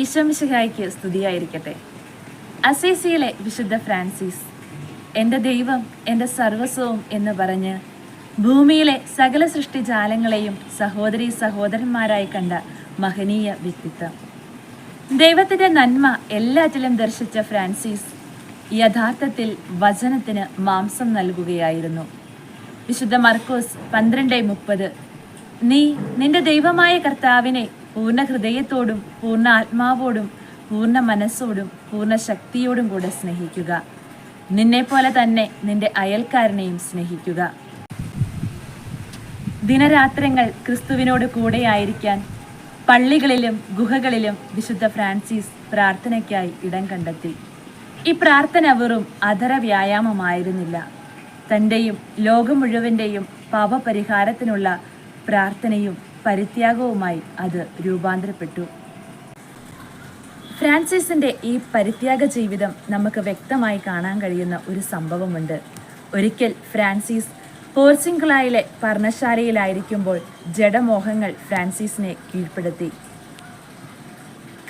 ഈശോമിശിഹായ്ക്ക് സ്തുതിയായിരിക്കട്ടെ. അസേസിയിലെ വിശുദ്ധ ഫ്രാൻസിസ് എന്റെ ദൈവം എന്റെ സർവസ്വവും എന്ന് പറഞ്ഞ് ഭൂമിയിലെ സകല സൃഷ്ടിജാലങ്ങളെയും സഹോദരി സഹോദരന്മാരായി കണ്ട മഹനീയ വ്യക്തിത്വം. ദൈവത്തിന്റെ നന്മ എല്ലാറ്റിലും ദർശിച്ച ഫ്രാൻസിസ് യഥാർത്ഥത്തിൽ വചനത്തിന് മാംസം നൽകുകയായിരുന്നു. വിശുദ്ധ മർക്കോസ് പന്ത്രണ്ട് മുപ്പത് നീ നിന്റെ ദൈവമായ കർത്താവിനെ പൂർണ ഹൃദയത്തോടും പൂർണ ആത്മാവോടും പൂർണ മനസ്സോടും പൂർണ ശക്തിയോടും കൂടെ സ്നേഹിക്കുക. നിന്നെപ്പോലെ തന്നെ നിന്റെ അയൽക്കാരനെയും സ്നേഹിക്കുക. ദിനരാത്രങ്ങൾ ക്രിസ്തുവിനോട് കൂടെയായിരിക്കാൻ പള്ളികളിലും ഗുഹകളിലും വിശുദ്ധ ഫ്രാൻസിസ് പ്രാർത്ഥനയ്ക്കായി ഇടം കണ്ടെത്തി. ഈ പ്രാർത്ഥന വെറും അധര വ്യായാമമായിരുന്നില്ല. തന്റെയും ലോകം മുഴുവന്റെയും പാപപരിഹാരത്തിനുള്ള പ്രാർത്ഥനയും പരിത്യാഗവുമായി അത് രൂപാന്തരപ്പെട്ടു. ഫ്രാൻസിസിന്റെ ഈ പരിത്യാഗ ജീവിതം നമുക്ക് വ്യക്തമായി കാണാൻ കഴിയുന്ന ഒരു സംഭവമുണ്ട്. ഒരിക്കൽ ഫ്രാൻസിസ് പോർസിംഗ്ലായിലെ പർണശാലയിലായിരിക്കുമ്പോൾ ജഡമോഹങ്ങൾ ഫ്രാൻസിസിനെ കീഴ്പ്പെടുത്തി.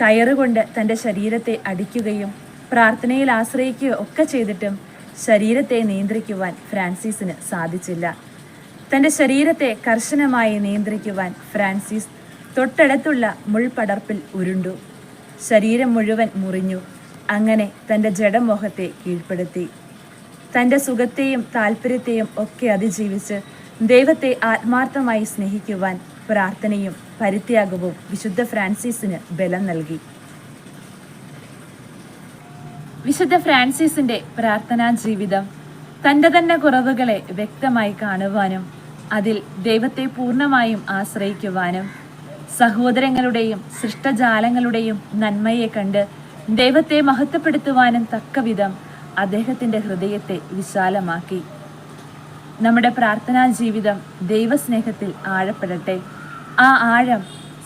കയറുകൊണ്ട് തന്റെ ശരീരത്തെ അടിക്കുകയും പ്രാർത്ഥനയിൽ ആശ്രയിക്കുകയോ ഒക്കെ ചെയ്തിട്ടും ശരീരത്തെ നിയന്ത്രിക്കുവാൻ ഫ്രാൻസിസിന് സാധിച്ചില്ല. തന്റെ ശരീരത്തെ കർശനമായി നിയന്ത്രിക്കുവാൻ ഫ്രാൻസിസ് തൊട്ടടുത്തുള്ള മുൾപടർപ്പിൽ ഉരുണ്ടു. ശരീരം മുഴുവൻ മുറിഞ്ഞു. അങ്ങനെ തന്റെ ജഡമോഹത്തെ കീഴ്പ്പെടുത്തി. തന്റെ സുഖത്തെയും താല്പര്യത്തെയും ഒക്കെ അതിജീവിച്ച് ദൈവത്തെ ആത്മാർത്ഥമായി സ്നേഹിക്കുവാൻ പ്രാർത്ഥനയും പരിത്യാഗവും വിശുദ്ധ ഫ്രാൻസിസിന് ബലം നൽകി. വിശുദ്ധ ഫ്രാൻസിസിന്റെ പ്രാർത്ഥനാ ജീവിതം തന്റെ തന്നെ കുറവുകളെ വ്യക്തമായി കാണുവാനും അതിൽ ദൈവത്തെ പൂർണമായും ആശ്രയിക്കുവാനും സഹോദരങ്ങളുടെയും സൃഷ്ടജാലങ്ങളുടെയും നന്മയെ കണ്ട് ദൈവത്തെ മഹത്വപ്പെടുത്തുവാനും തക്കവിധം അദ്ദേഹത്തിന്റെ ഹൃദയത്തെ വിശാലമാക്കി. നമ്മുടെ പ്രാർത്ഥനാ ജീവിതം ദൈവസ്നേഹത്തിൽ ആഴപ്പെടട്ടെ. ആ ആഴം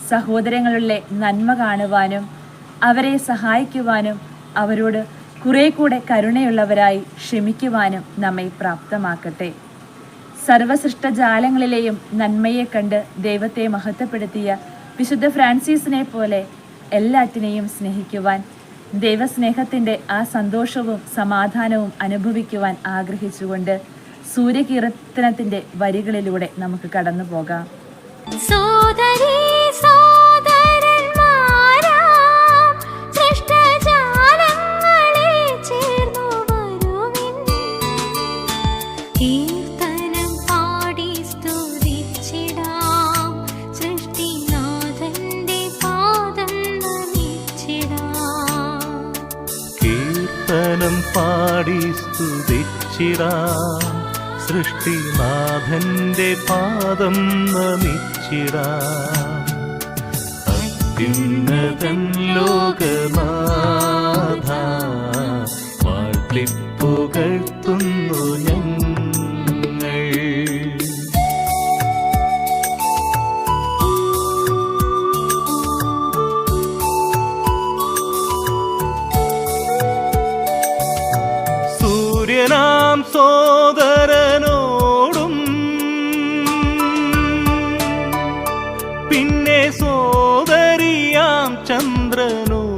സഹോദരങ്ങളുടെ നന്മ കാണുവാനും അവരെ സഹായിക്കുവാനും അവരോട് കുറെ കൂടെ കരുണയുള്ളവരായി ക്ഷമിക്കുവാനും നമ്മെ പ്രാപ്തമാക്കട്ടെ. സർവസൃഷ്ടജാലങ്ങളിലെയും നന്മയെ കണ്ട് ദൈവത്തെ മഹത്വപ്പെടുത്തിയ വിശുദ്ധ ഫ്രാൻസിസിനെ പോലെ എല്ലാറ്റിനെയും സ്നേഹിക്കുവാൻ ദൈവസ്നേഹത്തിന്റെ ആ സന്തോഷവും സമാധാനവും അനുഭവിക്കുവാൻ ആഗ്രഹിച്ചുകൊണ്ട് സൂര്യകീർത്തനത്തിന്റെ വരികളിലൂടെ നമുക്ക് കടന്നു പോകാം. സോദരീ സോദരന്മാരാം കീർത്തനം പാടി സ്തുതിച്ചിടാ. സൃഷ്ടിനാഥന്റെ പാദം നമിച്ചിടാ. അത്യുന്നതൻ ലോകനാഥ തുന്നു ഞങ്ങൾ. స్మరణను